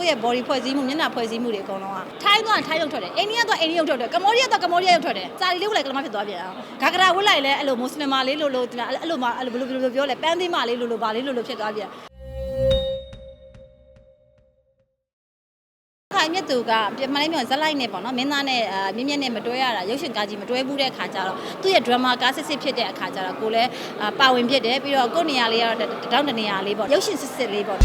ကိုယ့်ရဲ့ body ဖွဲ့စည်းမှုမျက်နှာဖွဲ့စည်းမှုတွေအကုန်လုံးကထိုင်းသွားထိုင်းရုပ်ထွက်တယ်အိန္ဒိယသွားအိန္ဒိယရုပ်ထွက်တယ်ကမ္ဘောဒီးယားသွားကမ္ဘောဒီးယားရုပ်ထွက်တယ်စာရီလေးဝတ်လိုက်ကလမဖြစ်သွားပြန်အောင်ဂါဂရာဝတ်လိုက်လဲအဲ့လိုမွတ်စလင်မလေးလို့လို့ဒီလားအဲ့လိုမှအဲ့လိုဘယ်လိုဘယ်လိုပြောလဲပန်းသေးမလေးလို့လို့ဗာလေးလို့လို့ဖြစ်သွားပြန်ခိုင်မြတ်သူကပြမလေးမျိုးဇက်လိုက်နေပေါ့နော်မင်းသားနဲ့အာမြင့်မြင့်နဲ့မတွဲရတာရုပ်ရှင်ကားကြီးမတွဲဘူးတဲ့အခါကျတော့သူ့ရဲ့ drama ကားစစ်စစ်ဖြစ်တဲ့အခါကျတော့ကိုလည်းအာပါဝင်ဖြစ်တယ်ပြီးတော့ကိုယ့်နေရာလေးကတော့တတောင်းတနေရာလေးပေါ့ရုပ်ရှင်စစ်စစ်လေးပေါ့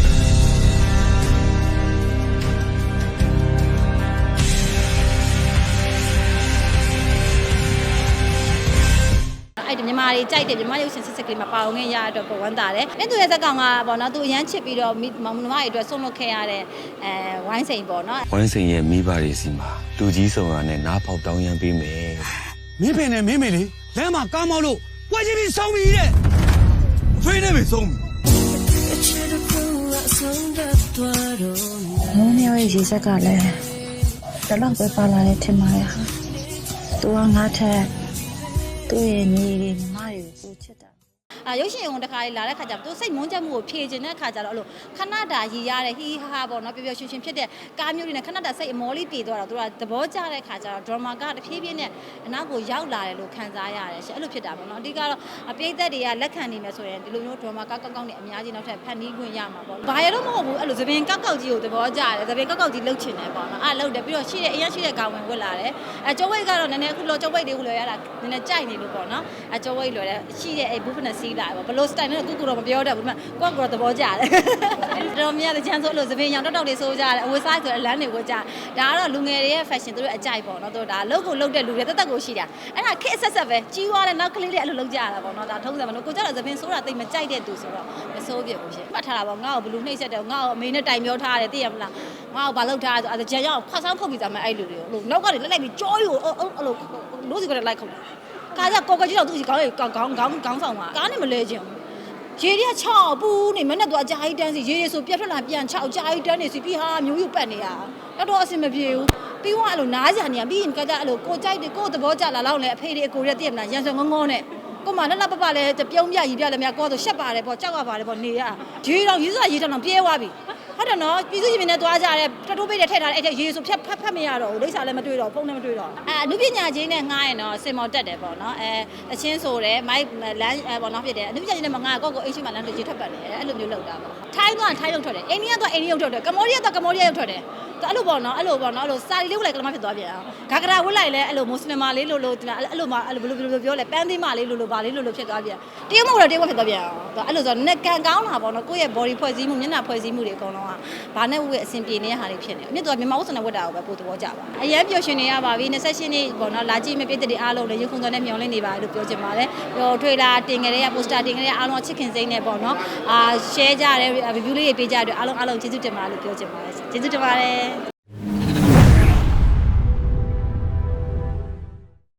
အဲ့ဒီမြန်မာတွေကြိုက်တယ်မြန်မာရုပ်ရှင်စစ်စစ်ကလေးမှာပါဝင်ခဲ့ရတဲ့အတွက်ကိုဝမ်းသာတယ်။မြင့်သူရဲ့ဇက်ကောင်ကပေါ့နော်သူအရန်ချစ်ပြီးတော့မိမောင်နှမတွေအတွက်ဆုံးလွတ်ခဲ့ရတဲ့အဲဝိုင်းစိန်ပေါ့နော်ဝိုင်းစိန်ရဲ့မိဘတွေစီမှာလူကြီးဆောင်ရနဲ့နားပေါက်တောင်းရမ်းပေးမယ်မင်းပင်နဲ့မင်းမေလေးလမ်းမှာကားမောက်လို့ပွဲချင်းပြီးဆုံးပြီတဲ့ဖေးနဲ့ပဲဆုံးပြီမိုးမြောက်ရဲ့ရေစက်ကလည်းတလောက်ပဲပါလာတဲ့ထင်ပါရဲ့ဟာသူကငါထက် သူ့ရဲ့ညီတွေညီမတွေကိုကိုချစ်တာ။ အာရုပ်ရှင်ဝင်တစ်ခါလေးလာတဲ့ခါကျတော့သူစိတ်မွန်းချက်မှုကိုဖြေခြင်းတဲ့ခါကျတော့အဲ့လိုခဏတာရည်ရတဲ့ဟီးဟာဟာပေါ့နော်ပျော်ပျော်ရွှင်ရွှင်ဖြစ်တဲ့ကားမျိုးတွေနဲ့ခဏတာစိတ်အမောလေးပြေသွားတော့သူကသဘောကျတဲ့ခါကျတော့ drama ကတဖြည်းဖြည်းနဲ့အနောက်ကိုရောက်လာတယ်လို့ခံစားရတယ်ရှင်အဲ့လိုဖြစ်တာပေါ့နော်အဓိကတော့အပိသက်တွေကလက်ခံနေမယ်ဆိုရင်ဒီလိုမျိုး drama ကောက်ကောက်ကောက်နဲ့အများကြီးနောက်ထပ်ဖန်တီးခွင့်ရမှာပေါ့။ဘာရတော့မဟုတ်ဘူးအဲ့လိုသပင်ကောက်ကောက်ကြီးကိုသဘောကျတယ်သပင်ကောက်ကောက်ကြီးလှုပ်ချင်တယ်ပေါ့နော်အဲ့လှုပ်တယ်ပြီးတော့ရှိတဲ့အရင်ရှိတဲ့ကောင်ဝင်ဝတ်လာတယ်အဲကျောဝိတ်ကတော့နည်းနည်းအခုလောကျောဝိတ်တွေကိုလွယ်ရတာနည်းနည်းကြိုက်နေလို့ပေါ့နော်အဲကျောဝိတ်လွယ်တယ်ရှိတဲ့အဲ business စီးလာပေါ့ဘလို့ style နဲ့ကုကုတော့မပြောတတ်ဘူးဒါပေမဲ့ကိုယ့်ကိုယ်တော့သဘောကျတယ်တော်များတဲ့ချမ်းဆိုလို့သပင်ရောင်တောက်တောက်လေးဆိုးကြတယ်အဝတ်စားဆိုအလန်းတွေဝတ်ကြဒါကတော့လူငယ်တွေရဲ့ fashion သူတို့အကြိုက်ပေါ့နော်သူတို့ဒါလုတ်ကိုလုတ်တဲ့လူတွေတက်တက်ကိုရှိတာအဲ့ဒါခက်ဆက်ဆက်ပဲကြီးွားတဲ့နောက်ကလေးတွေအဲ့လိုလုတ်ကြရတာပေါ့နော်ဒါထုံးစံမလို့ကိုကြတော့သပင်ဆိုးတာတိတ်မကြိုက်တဲ့သူဆိုတော့မဆိုးပြဘူးရှင်မှတ်ထားတာပေါ့ငါ့ကိုဘလူးနှိမ့်ဆက်တယ်ငါ့ကိုအမေနဲ့တိုင်ပြောထားတယ်သိရမလား ငါ့ကိုဘာလုတ်ထားဆိုအဲ့ဒါကြံရောက်ခွတ်ဆောင်ခုတ်ပြီးသားမယ်အဲ့လူတွေကိုလို့နောက်ကနေလက်လိုက်ပြီးကြောယူအဲ့လိုလို့စီကလည်းလိုက်ခုတ်ကာကြကောကကြီးတော့သူ့စီခေါင်းခေါင်းခေါင်းခေါင်းခေါင်းဆောင်မှာကားနဲ့မလဲခြင်းရေရီက6ပူးနေမနဲ့တော့အကြာကြီးတန်းစီရေရီဆိုပြက်ထွက်လာပြန်6အကြာကြီးတန်းနေစီပြီးဟာမျိုးယူပတ်နေရတော့တော့အဆင်မပြေဘူးပြီးတော့အဲ့လိုနားကြနေရပြီးရင်ကကြအဲ့လိုကိုကြိုက်တယ်ကိုသဘောကျလာလောက်လေအဖေတွေအကိုတွေတည့်မလားရန်စုံငုံငုံနဲ့ကိုမလှလှပပလဲပြုံးပြရီပြလဲမြကိုဆိုရှက်ပါတယ်ပေါ့ကြောက်ရပါတယ်ပေါ့နေရရေတော့ရေစားရေတောင်ပြဲသွားပြီ ဟုတ်တယ်နော်ပြည်သူရှင်နဲ့သွားကြတယ်တတိုးပိတ်တဲ့ထည့်ထားတဲ့အဲ့ထက်ရေဆိုဖြတ်ဖတ်ဖတ်မရတော့ဘူးလိမ့်စာလည်းမတွေ့တော့ဖုန်းလည်းမတွေ့တော့အဲအနုပညာချင်းနဲ့ငှားရင်တော့စင်မော်တက်တယ်ပေါ့နော်အဲအချင်းဆိုတယ်မိုက်လမ်းအဲပေါ့နော်ဖြစ်တယ်အနုပညာချင်းနဲ့မငှားကောက်ကိုအိတ်ရှိမှလမ်းတွေရေထွက်ပတ်နေတယ်အဲ့လိုမျိုးလောက်တာပေါ့ထိုင်းသွားထိုင်းရုပ်ထွက်တယ်အိန္ဒိယသွားအိန္ဒိယရုပ်ထွက်တယ်ကမ္ဘောဒီးယားသွားကမ္ဘောဒီးယားရုပ်ထွက်တယ်အဲ့လိုပေါ့နော်အဲ့လိုပေါ့နော်အဲ့လိုစာရီလေးဝတ်လိုက်ကလမဖြစ်သွားပြန်အောင်ဂါဂရာဝတ်လိုက်လဲအဲ့လိုမွတ်စလင်မလေးလို့လို့ဒီလားအဲ့လိုမှအဲ့လိုဘယ်လိုဘယ်လိုပြောလဲပန်းသေးမလေးလို့လို့ဗာလေးလို့လို့ဖြစ်သွားပြန်တရုတ်မဟုတ်တော့တရုတ်ဖြစ်သွားပြန်အောင်အဲ့လိုဆိုတော့နက်ကန်ကောင်းတာပေါ့နော်ကိုယ့်ရဲ့ body ဖွဲ့စည်းမှုမျက်နှာဖွဲ့စည်းမှုတွေအကုန်လုံးကဘာနဲ့ဝတ်အဆင်ပြေနေတဲ့ဟာတွေဖြစ်နေတယ်အမြင့်တော့မြန်မာဝတ်စံနဲ့ဝတ်တာကိုပဲပို့သဘောကျပါအရန်ပျော်ရွှင်နေရပါပြီ28နေ့ပေါ့နော်လာကြည့်မပြည့်တဲ့အားလုံးလည်းရုပ်ခုံတော်နဲ့မျှော်လင့်နေပါတယ်လို့ပြောချင်ပါတယ်ဟိုထွေလာတင်ကြတဲ့ poster တင်ကြတဲ့အားလုံးချစ်ခင်စိမ့်နဲ့ပေါ့နော်အာ share ကြတဲ့ review လေးတွေပေးကြတဲ့အားလုံးအားလုံးကျေးဇူးတင်ပါတယ်လို့ပြောချင်ပါတယ်ကျေးဇူးတင်ပါတယ်